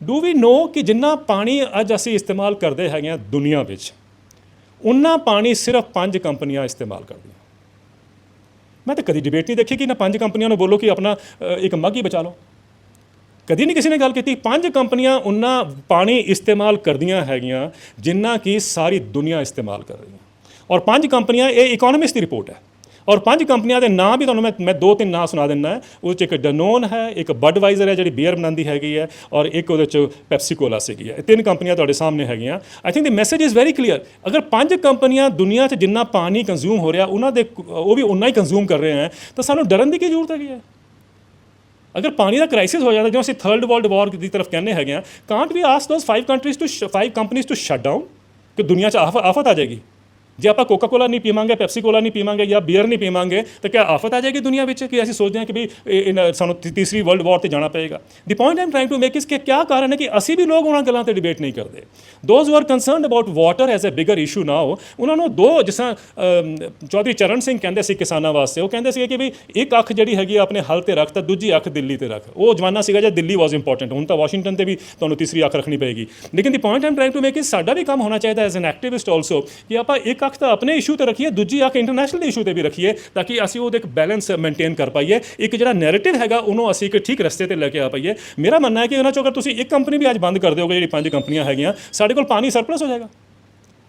Do we know ਕਿ ਜਿੰਨਾ ਪਾਣੀ ਅੱਜ ਅਸੀਂ ਇਸਤੇਮਾਲ ਕਰਦੇ ਹੈਗੇ ਆ ਦੁਨੀਆ ਵਿੱਚ, ਉਨਾ ਪਾਣੀ ਸਿਰਫ ਪੰਜ ਕੰਪਨੀਆਂ ਇਸਤੇਮਾਲ ਕਰਦੀਆਂ। ਮੈਂ ਤਾਂ ਕਦੀ ਡਿਬੇਟ ਨਹੀਂ ਦੇਖੀ ਕਿ ਨਾ ਪੰਜ ਕੰਪਨੀਆਂ ਨੂੰ ਬੋਲੋ ਕਿ ਆਪਣਾ ਇੱਕ ਮੱਗ ਹੀ ਬਚਾ ਲਓ। ਕਦੀ ਨਹੀਂ ਕਿਸੇ ਨੇ ਗੱਲ ਕੀਤੀ। ਪੰਜ ਕੰਪਨੀਆਂ ਉਨਾ ਪਾਣੀ ਇਸਤੇਮਾਲ ਕਰਦੀਆਂ ਹੈਗੀਆਂ ਜਿੰਨਾ ਕਿ ਸਾਰੀ ਦੁਨੀਆ ਇਸਤੇਮਾਲ ਕਰ ਰਹੀ ਹੈ ਔਰ ਪੰਜ ਕੰਪਨੀਆਂ, ਇਹ ਇਕਨੋਮਿਸਟ ਦੀ ਰਿਪੋਰਟ ਹੈ। ਔਰ ਪੰਜ ਕੰਪਨੀਆਂ ਦੇ ਨਾਂ ਵੀ ਤੁਹਾਨੂੰ ਮੈਂ ਮੈਂ ਦੋ ਤਿੰਨ ਨਾਂ ਸੁਣਾ ਦਿੰਦਾ ਹੈ। ਉਹ 'ਚ ਇੱਕ ਡਨੋਨ ਹੈ, ਇੱਕ ਬਡਵਾਈਜ਼ਰ ਹੈ, ਜਿਹੜੀ ਬੀਅਰ ਬਣਾਉਂਦੀ ਹੈਗੀ ਹੈ, ਔਰ ਇੱਕ ਉਹਦੇ 'ਚ ਪੈਪਸੀ ਕੋਲਾ ਸੀਗੀ ਹੈ। ਇਹ ਤਿੰਨ ਕੰਪਨੀਆਂ ਤੁਹਾਡੇ ਸਾਹਮਣੇ ਹੈਗੀਆਂ। I think the message is very clear ਅਗਰ ਪੰਜ ਕੰਪਨੀਆਂ ਦੁਨੀਆ 'ਚ ਜਿੰਨਾ ਪਾਣੀ ਕੰਜ਼ਿਊਮ ਹੋ ਰਿਹਾ, ਉਹਨਾਂ ਦੇ ਉਹ ਵੀ ਉਨਾ ਹੀ ਕੰਜ਼ਿਊਮ ਕਰ ਰਹੇ ਹੈ, ਤਾਂ ਸਾਨੂੰ ਡਰਨ ਦੀ ਕੀ ਜ਼ਰੂਰਤ ਹੈਗੀ ਹੈ? ਅਗਰ ਪਾਣੀ ਦਾ ਕ੍ਰਾਈਸਿਸ ਹੋ ਜਾਂਦਾ, ਜਿਵੇਂ ਅਸੀਂ ਥਰਡ ਵਰਲਡ ਵਾਰ ਦੀ ਤਰਫ ਕਹਿੰਦੇ ਹੈਗੇ ਆ can't we ask those five countries to five companies to shut down ਕਿ ਦੁਨੀਆ 'ਚ ਆਫ- ਆਫਤ ਆ ਜਾਏਗੀ? ਜੇ ਆਪਾਂ ਕੋਕਾ ਕੋਲਾ ਨਹੀਂ ਪੀਵਾਂਗੇ ਪੈਪਸੀ ਕੋਲਾ ਨਹੀਂ ਪੀਵਾਂਗੇ ਜਾਂ ਬੀਅਰ ਨਹੀਂ ਪੀਵਾਂਗੇ, ਤਾਂ ਕਿਆ ਆਫਤ ਆ ਜਾਏਗੀ ਦੁਨੀਆ ਵਿੱਚ ਕਿ ਅਸੀਂ ਸੋਚਦੇ ਹਾਂ ਕਿ ਵੀ ਸਾਨੂੰ ਤੀਸਰੀ ਵਰਲਡ ਵਾਰ ਤੇ ਜਾਣਾ ਪਏਗਾ? The point I'm trying to make is ਕਿ ਕਿਆ ਕਾਰਨ ਹੈ ਕਿ ਅਸੀਂ ਵੀ ਲੋਕ ਉਹਨਾਂ ਗੱਲਾਂ ਤੇ ਡਿਬੇਟ ਨਹੀਂ ਕਰਦੇ। Those who are concerned about water as a bigger issue now ਉਹਨਾਂ ਨੂੰ ਦੋ ਜਿਸ ਤਰ੍ਹਾਂ ਚੌਧਰੀ ਚਰਨ ਸਿੰਘ ਕਹਿੰਦੇ ਸੀ ਕਿਸਾਨਾਂ ਵਾਸਤੇ, ਉਹ ਕਹਿੰਦੇ ਸੀ ਕਿ ਵੀ ਇੱਕ ਅੱਖ ਜਿਹੜੀ ਹੈਗੀ ਆ ਆਪਣੇ ਹਲ ਤੇ ਰੱਖ ਤਾਂ ਦੂਜੀ ਅੱਖ ਦਿੱਲੀ ਤੇ ਰੱਖ। ਉਹ ਜਮਾਨਾ ਸੀਗਾ ਜਦ ਦਿੱਲੀ ਵਾਸ ਇੰਪੋਰਟੈਂਟ ਹੁਣ ਤਾਂ ਵਾਸ਼ਿੰਗਟਨ ਤੇ ਵੀ ਤੁਹਾਨੂੰ ਤੀਸਰੀ ਅੱਖ ਰੱਖਣੀ ਪਏਗੀ। ਲੇਕਿਨ the point I'm trying to make is ਸਾਡਾ ਵੀ ਕੰਮ ਹੋਣਾ ਚਾਹੀਦਾ ਐਜ਼ ਐਨ ਐਕਟਿਵਿਸਟ ਆਲਸੋ ਕਿ ਆਪਾਂ ਇੱਕ ਅੱਖ ਤਾਂ ਆਪਣੇ ਇਸ਼ੂ ਤੇ ਰੱਖੀਏ, ਦੂਜੀ ਅੱਖ ਇੰਟਰਨੈਸ਼ਨਲ ਇਸ਼ੂ ਤੇ ਵੀ ਰੱਖੀਏ, ਤਾਂ ਕਿ ਅਸੀਂ ਉਹਦੇ ਇੱਕ ਬੈਲੈਂਸ ਮੇਨਟੇਨ ਕਰ ਪਾਈਏ। ਇੱਕ ਜਿਹੜਾ ਨੈਰੇਟਿਵ ਹੈਗਾ, ਉਹਨੂੰ ਅਸੀਂ ਇੱਕ ਠੀਕ ਰਸਤੇ ਤੇ ਲੈ ਕੇ ਆ ਪਾਈਏ। ਮੇਰਾ ਮੰਨਣਾ ਹੈ ਕਿ ਉਹਨਾਂ ਚੋਂ ਅਗਰ ਤੁਸੀਂ ਇੱਕ ਕੰਪਨੀ ਵੀ ਅੱਜ ਬੰਦ ਕਰ ਦਿਓਗੇ, ਜਿਹੜੀ ਪੰਜ ਕੰਪਨੀਆਂ ਹੈਗੀਆਂ, ਸਾਡੇ ਕੋਲ ਪਾਣੀ ਸਰਪਲਸ ਹੋ ਜਾਏਗਾ।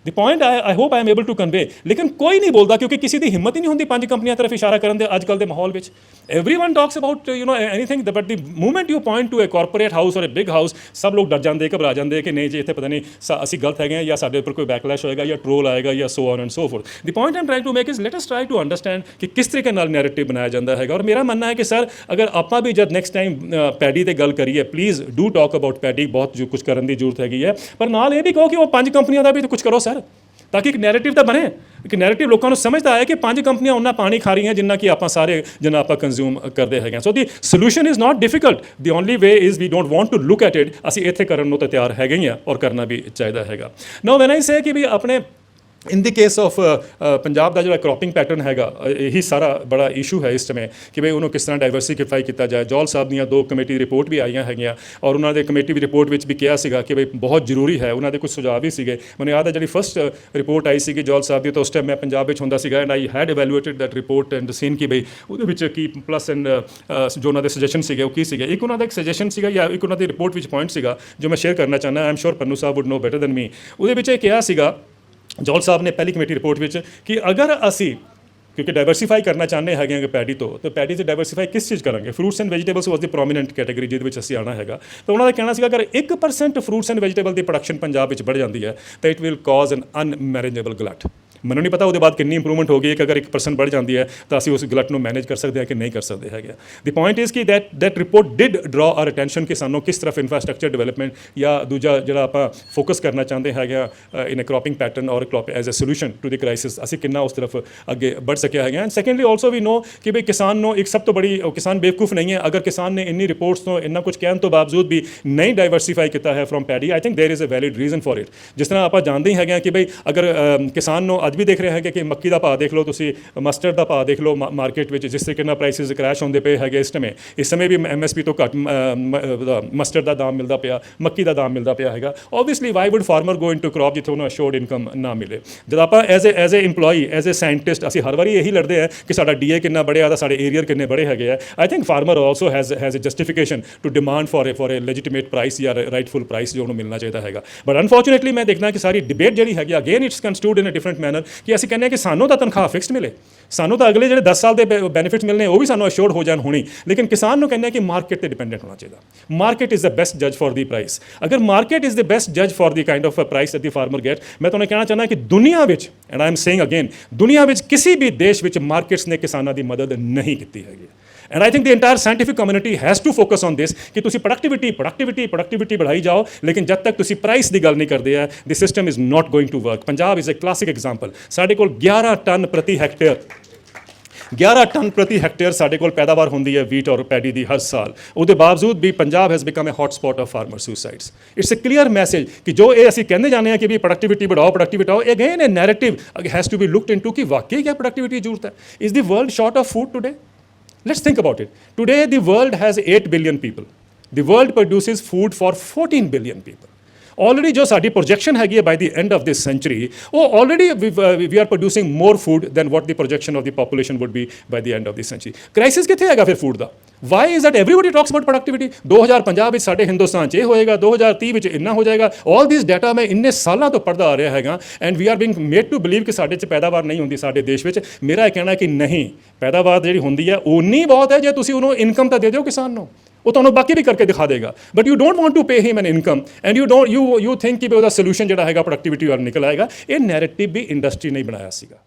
the point I I hope I am able to convey ਲੇਕਿਨ ਕੋਈ ਨਹੀਂ ਬੋਲਦਾ ਕਿਉਂਕਿ ਕਿਸੇ ਦੀ ਹਿੰਮਤ ਹੀ ਨਹੀਂ ਹੁੰਦੀ ਪੰਜ ਕੰਪਨੀਆਂ ਤਰਫ ਇਸ਼ਾਰਾ ਕਰਨ ਦੇ ਅੱਜ ਕੱਲ ਦੇ ਮਾਹੌਲ ਵਿੱਚ everyone talks about you know anything but the moment you point to a corporate house ਔਰ ਅ ਬਿਗ ਹਾਊਸ ਸਭ ਲੋਕ ਡਰ ਜਾਂਦੇ ਘਬਰਾ ਜਾਂਦੇ ਕਿ ਨਹੀਂ ਜੀ ਇੱਥੇ ਪਤਾ ਨਹੀਂ ਸਾ- ਅਸੀਂ ਗਲਤ ਹੈਗੇ ਹਾਂ ਜਾਂ ਸਾਡੇ ਉੱਪਰ ਕੋਈ ਬੈਕਲੈਸ਼ ਹੋਏਗਾ ਜਾਂ ਟ੍ਰੋਲ ਆਏਗਾ ਜਾਂ so on and so forth the point am trying to make ਇਸ let us try to understand ਕਿ ਕਿਸ ਤਰੀਕੇ ਨਾਲ ਨੈਰੇਟਿਵ ਬਣਾਇਆ ਜਾਂਦਾ ਹੈਗਾ ਔਰ ਮੇਰਾ ਮੰਨਣਾ ਹੈ ਕਿ ਸਰ ਅਗਰ ਆਪਾਂ ਵੀ ਜਦ ਨੈਕਸਟ ਟਾਈਮ ਪੈਡੀ ਤੇ ਗੱਲ ਕਰੀਏ please do talk about paddy ਬਹੁਤ ਜੋ ਕੁਝ ਕਰਨ ਦੀ ਜ਼ਰੂਰਤ ਹੈਗੀ ਹੈ ਪਰ ਨਾਲ ਇਹ ਵੀ ਕਹੋ ਕਿ ਉਹ ਪੰਜ ਕੰਪਨੀਆਂ ਦਾ ਵੀ ਕੁਝ ਕਰੋ ਸਰ ਤਾਂ ਕਿ ਇੱਕ ਨੈਰੇਟਿਵ ਤਾਂ ਬਣੇ, ਇੱਕ ਨੈਰੇਟਿਵ ਲੋਕਾਂ ਨੂੰ ਸਮਝਦਾ ਆਏ ਕਿ ਪੰਜ ਕੰਪਨੀਆਂ ਉਹਨਾਂ ਪਾਣੀ ਖਾ ਰਹੀਆਂ ਜਿੰਨਾ ਕਿ ਆਪਾਂ ਸਾਰੇ ਜਿੰਨਾ ਆਪਾਂ ਕੰਜ਼ਿਊਮ ਕਰਦੇ ਹੈਗੇ so the solution is not difficult the only way is we don't want to look at it ਅਸੀਂ ਇੱਥੇ ਕਰਨ ਨੂੰ ਤਾਂ ਤਿਆਰ ਹੈਗੇ ਹੀ ਆ ਔਰ ਕਰਨਾ ਵੀ ਚਾਹੀਦਾ ਹੈਗਾ। ਨਾਓ ਵੈਨ ਆਈ ਸੇ ਕਿ ਵੀ ਆਪਣੇ in the case of Punjab ਦਾ ਜਿਹੜਾ ਕ੍ਰੌਪਿੰਗ ਪੈਟਰਨ ਹੈਗਾ ਇਹੀ ਸਾਰਾ ਬੜਾ ਇਸ਼ੂ ਹੈ ਇਸ ਸਮੇਂ ਕਿ ਬਈ ਉਹਨੂੰ ਕਿਸ ਤਰ੍ਹਾਂ ਡਾਈਵਰਸਿਫਾਈ ਕੀਤਾ ਜਾਏ। ਜੌਲ ਸਾਹਿਬ ਦੀਆਂ ਦੋ ਕਮੇਟੀ ਰਿਪੋਰਟ ਵੀ ਆਈਆਂ ਹੈਗੀਆਂ ਔਰ ਉਹਨਾਂ ਦੇ ਕਮੇਟੀ ਵੀ ਰਿਪੋਰਟ ਵਿੱਚ ਵੀ ਕਿਹਾ ਸੀਗਾ ਕਿ ਬਈ ਬਹੁਤ ਜ਼ਰੂਰੀ ਹੈ, ਉਹਨਾਂ ਦੇ ਕੁਝ ਸੁਝਾਅ ਵੀ ਸੀਗੇ। ਮੈਨੂੰ ਯਾਦ ਹੈ ਜਿਹੜੀ ਫਸਟ ਰਿਪੋਰਟ ਆਈ ਸੀਗੀ ਜੌਲ ਸਾਹਿਬ ਦੀ, ਤਾਂ ਉਸ ਟਾਈਮ ਮੈਂ ਪੰਜਾਬ ਵਿੱਚ ਹੁੰਦਾ ਸੀਗਾ and I had evaluated that report and seen ਕਿ ਬਈ ਉਹਦੇ ਵਿੱਚ ਕੀ ਪਲੱਸ ਐਂਡ ਜੋ ਉਹਨਾਂ ਦੇ ਸੁਜੈਸ਼ਨ ਸੀਗੇ ਉਹ ਕੀ ਸੀਗੇ। ਇੱਕ ਉਹਨਾਂ ਦਾ ਇੱਕ ਸੁਜੈਸ਼ਨ ਸੀਗਾ ਜਾਂ ਇੱਕ ਉਹਨਾਂ ਦੀ ਰਿਪੋਰਟ ਵਿੱਚ ਪੁਆਇੰਟ ਸੀਗਾ ਜੋ ਮੈਂ ਸ਼ੇਅਰ ਕਰਨਾ ਚਾਹੁੰਦਾ। I am sure Pannu Sahib would know better than me ਉਹਦੇ ਵਿੱਚ ਇਹ ਕਿਹਾ ਸੀਗਾ ਜੌਲ ਸਾਹਿਬ ਨੇ ਪਹਿਲੀ ਕਮੇਟੀ ਰਿਪੋਰਟ ਵਿੱਚ ਕਿ ਅਗਰ ਅਸੀਂ, ਕਿਉਂਕਿ ਡਾਈਵਰਸਿਫਾਈ ਕਰਨਾ ਚਾਹੁੰਦੇ ਹੈਗੇ ਹਾਂ ਪੈਡੀ ਤੋਂ, ਤੇ ਪੈਡੀ ਤੇ ਡਾਈਵਰਸਿਫਾਈ ਕਿਸ ਚੀਜ਼ ਕਰਾਂਗੇ? Fruits and vegetables was the prominent category ਜਿਹਦੇ ਵਿੱਚ ਅਸੀਂ ਆਣਾ ਹੈਗਾ। ਤਾਂ ਉਹਨਾਂ ਦਾ ਕਹਿਣਾ ਸੀਗਾ, ਅਗਰ 1% ਫਰੂਟਸ ਐਂਡ ਵੈਜੀਟੇਬਲ ਦੀ ਪ੍ਰੋਡਕਸ਼ਨ ਪੰਜਾਬ ਵਿੱਚ ਵੱਧ ਜਾਂਦੀ ਹੈ, ਤਾਂ it will cause an unmanageable glut ਮੈਨੂੰ ਨਹੀਂ ਪਤਾ ਉਹਦੇ ਬਾਅਦ ਕਿੰਨੀ ਇੰਪਰੂਵਮੈਂਟ ਹੋ ਗਈ ਹੈ ਕਿ ਅਗਰ ਇੱਕ ਪਰਸਨ ਵੱਧ ਜਾਂਦੀ ਹੈ ਤਾਂ ਅਸੀਂ ਉਸ ਗਲਟ ਨੂੰ ਮੈਨੇਜ ਕਰ ਸਕਦੇ ਹਾਂ ਕਿ ਨਹੀਂ ਕਰ ਸਕਦੇ ਹੈਗੇ ਦੀ ਪੁਆਇੰਟ ਇਜ਼ ਕਿ that that report did draw our attention ਕਿ ਸਾਨੂੰ ਕਿਸ ਤਰ੍ਹਾਂ ਇਨਫਰਾਸਟ੍ਰਕਚਰ ਡਿਵੈਲਪਮੈਂਟ ਜਾਂ ਦੂਜਾ ਜਿਹੜਾ ਆਪਾਂ ਫੋਕਸ ਕਰਨਾ ਚਾਹੁੰਦੇ ਹੈਗੇ in a cropping pattern or crop as a solution to the crisis ਅਸੀਂ ਕਿੰਨਾ ਉਸ ਤਰਫ ਅੱਗੇ ਵੱਧ ਸਕਿਆ ਹੈਗਾ and secondly also we know ਕਿ ਬਈ ਕਿਸਾਨ ਨੂੰ ਇੱਕ ਸਭ ਤੋਂ ਬੜੀ ਕਿਸਾਨ ਬੇਵਕੂਫ ਨਹੀਂ ਹੈ। ਅਗਰ ਕਿਸਾਨ ਨੇ ਇੰਨੀ ਰਿਪੋਰਟਸ ਤੋਂ ਇੰਨਾ ਕੁਝ ਕਹਿਣ ਤੋਂ ਬਾਵਜੂਦ ਵੀ ਨਹੀਂ ਡਾਈਵਰਸੀਫਾਈ ਕੀਤਾ ਹੈ from paddy I think there is a valid reason for it ਜਿਸ ਤਰ੍ਹਾਂ ਆਪਾਂ ਜਾਣਦੇ ਹੀ ਹੈਗੇ ਕਿ ਬਈ ਅਗਰ ਕਿਸਾਨ ਨੂੰ ਅੱਜ ਵੀ ਦੇਖ ਰਹੇ ਹੈਗੇ ਕਿ ਮੱਕੀ ਦਾ ਭਾਅ ਦੇਖ ਲਓ ਤੁਸੀਂ ਮਸਟਰਡ ਦਾ ਭਾਅ ਦੇਖ ਲਓ ਮਾਰਕੀਟ ਵਿੱਚ ਜਿਸ ਤਰੀਕੇ ਨਾਲ ਪ੍ਰਾਈਸਿਸ ਕ੍ਰੈਸ਼ ਹੁੰਦੇ ਪਏ ਹੈਗੇ ਇਸ ਸਮੇਂ ਇਸ ਸਮੇਂ ਵੀ ਐਮਐਸਪੀ ਤੋਂ ਘੱਟ ਮਸਟਰਡ ਦਾ ਦਾਮ ਮਿਲਦਾ ਪਿਆ, ਮੱਕੀ ਦਾ ਦਾਮ ਮਿਲਦਾ ਪਿਆ ਹੈਗਾ। Obviously why would farmer go into crop ਜਿੱਥੇ ਉਹਨੂੰ ਅਸ਼ੋਰਡ ਇਨਕਮ ਨਾ ਮਿਲੇ? ਜਦ ਆਪਾਂ as a as a EMPLOYEE as a scientist ਅਸੀਂ ਹਰ ਵਾਰੀ ਇਹੀ ਲੜਦੇ ਆ ਕਿ ਸਾਡਾ ਡੀਏ ਕਿੰਨਾ ਬੜਿਆ, ਤਾਂ ਸਾਡੇ ਏਰੀਅਰ ਕਿੰਨੇ ਬੜੇ ਹੈਗੇ ਆ। I think farmer also has has a justification to demand for a for a legitimate price ਜਾਂ ਰਾਈਟਫੁਲ ਪ੍ਰਾਈਸ ਜੋ ਉਹਨੂੰ ਮਿਲਣਾ ਚਾਹੀਦਾ ਹੈਗਾ। ਬਟ ਅਨਫੋਰਚੂਨੇਟਲੀ ਮੈਂ ਦੇਖਦਾ ਕਿ ਸਾਰੀ ਡਿਬੇਟ ਜਿਹੜੀ ਹੈਗੀ again it's construed in a different manner ਕਿ ਅਸੀਂ ਕਹਿੰਦੇ ਹਾਂ ਕਿ ਸਾਨੂੰ ਤਾਂ ਤਨਖਾਹ ਫਿਕਸਡ ਮਿਲੇ। ਸਾਨੂੰ ਤਾਂ ਅਗਲੇ ਜਿਹੜੇ 10 ਸਾਲ ਦੇ ਬੈਨੀਫਿਟਸ ਮਿਲਨੇ ਉਹ ਵੀ ਸਾਨੂੰ ਅਸ਼ੋਰਡ ਹੋ ਜਾਣ ਹੋਣੀ। ਲੇਕਿਨ ਕਿਸਾਨ ਨੂੰ ਕਹਿੰਦੇ ਆ ਕਿ ਮਾਰਕੀਟ ਤੇ ਡਿਪੈਂਡੈਂਟ ਹੋਣਾ ਚਾਹੀਦਾ। ਮਾਰਕੀਟ ਇਜ਼ ਦਾ ਬੈਸਟ ਜੱਜ ਫॉर ਦੀ ਪ੍ਰਾਈਸ ਅਗਰ ਮਾਰਕੀਟ ਇਜ਼ ਦ ਬੈਸਟ ਜੱਜ for the kind of price that the farmer get ਮੈਂ ਤੁਹਾਨੂੰ ਕਹਿਣਾ ਚਾਹੁੰਦਾ ਕਿ ਦੁਨੀਆ ਵਿੱਚ and I am saying again ਦੁਨੀਆ ਵਿੱਚ ਕਿਸੇ ਵੀ ਦੇਸ਼ ਵਿੱਚ ਮਾਰਕੀਟਸ ਨੇ ਕਿਸਾਨਾਂ ਦੀ ਮਦਦ ਨਹੀਂ ਕੀਤੀ ਹੈਗੀ। And I think the entire scientific community has to focus on this ਕਿ ਤੁਸੀਂ ਪ੍ਰੋਡਕਟਿਵਿਟੀ ਪ੍ਰੋਡਕਟਿਵਿਟੀ ਪ੍ਰੋਡਕਟਿਵਿਟੀ ਵਧਾਈ ਜਾਓ ਲੇਕਿਨ ਜਦ ਤੱਕ ਤੁਸੀਂ ਪ੍ਰਾਈਸ ਦੀ ਗੱਲ ਨਹੀਂ ਕਰਦੇ ਆ the system is not going to work Punjab is a classic example ਸਾਡੇ ਕੋਲ 11 ਟਨ ਪ੍ਰਤੀ ਹੈਕਟੇਅਰ 11 ਟਨ ਪ੍ਰਤੀ ਹੈਕਟੇਅਰ ਸਾਡੇ ਕੋਲ ਪੈਦਾਵਾਰ ਹੁੰਦੀ ਹੈ ਵੀਟ ਔਰ ਪੈਡੀ ਦੀ ਹਰ ਸਾਲ ਉਹਦੇ ਬਾਵਜੂਦ ਵੀ Punjab has become a hot spot of farmer suicides it's a clear message ਕਿ ਜੋ ਇਹ ਅਸੀਂ ਕਹਿੰਦੇ ਜਾਂਦੇ ਹਾਂ ਕਿ ਵੀ ਪ੍ਰੋਡਕਟਿਵਿਟੀ ਵਧਾਓ ਪ੍ਰੋਡਕਟਿਵਿਟੀ ਵਧਾਓ again a narrative has to be looked into ਕਿ ਵਾਕਈ ਕੀ ਪ੍ਰੋਡਕਟਿਵਿਟੀ ਜ਼ਰੂਰਤ ਹੈ is the world short of food today Let's think about it. Today, the world has 8 billion people. the world produces food for 14 billion people already ਜੋ ਸਾਡੀ projection ਹੈਗੀ ਹੈ by the end of this century ਉਹ already we are producing more food than what the projection of the population would be by the end of this century crisis ਕਿੱਥੇ ਹੈਗਾ ਫਿਰ food the why is that everybody talks about productivity 2050 ਵਿੱਚ ਸਾਡੇ ਹਿੰਦੁਸਤਾਨ 'ਚ ਇਹ ਹੋਏਗਾ 2030 ਵਿੱਚ ਇੰਨਾ ਹੋ ਜਾਏਗਾ। ਆਲ ਦਿਸ ਡਾਟਾ ਮੈਂ ਇੰਨੇ ਸਾਲਾਂ ਤੋਂ ਪੜਦਾ ਆ ਰਿਹਾ ਹੈਗਾ and we are being made to believe ਕਿ ਸਾਡੇ 'ਚ ਪੈਦਾਵਾਰ ਨਹੀਂ ਹੁੰਦੀ ਸਾਡੇ ਦੇਸ਼ ਵਿੱਚ। ਮੇਰਾ ਇਹ ਕਹਿਣਾ ਹੈ ਕਿ ਨਹੀਂ, ਪੈਦਾਵਾਰ ਜਿਹੜੀ ਹੁੰਦੀ ਹੈ ਉਨੀ ਬਹੁਤ ਹੈ ਜੇ ਤੁਸੀਂ ਉਹਨੂੰ ਇਨਕਮ ਤਾਂ ਦੇ ਦਿਓ ਕਿਸਾਨ ਨੂੰ। ਉਹ ਤੁਹਾਨੂੰ ਬਾਕੀ ਵੀ ਕਰਕੇ ਦਿਖਾ ਦੇਗਾ। But you don't want to pay him an income and you don't you you think ਕਿ ਵੀ ਉਹਦਾ ਸੋਲੂਸ਼ਨ ਜਿਹੜਾ ਹੈਗਾ ਪ੍ਰੋਡਕਟਿਵਿਟੀ ਵੱਲ ਨਿਕਲ ਆਏਗਾ, ਇਹ ਨੈਰੇਟਿਵ ਵੀ ਇੰਡਸਟਰੀ ਨੇ ਬਣਾਇਆ ਸੀਗਾ।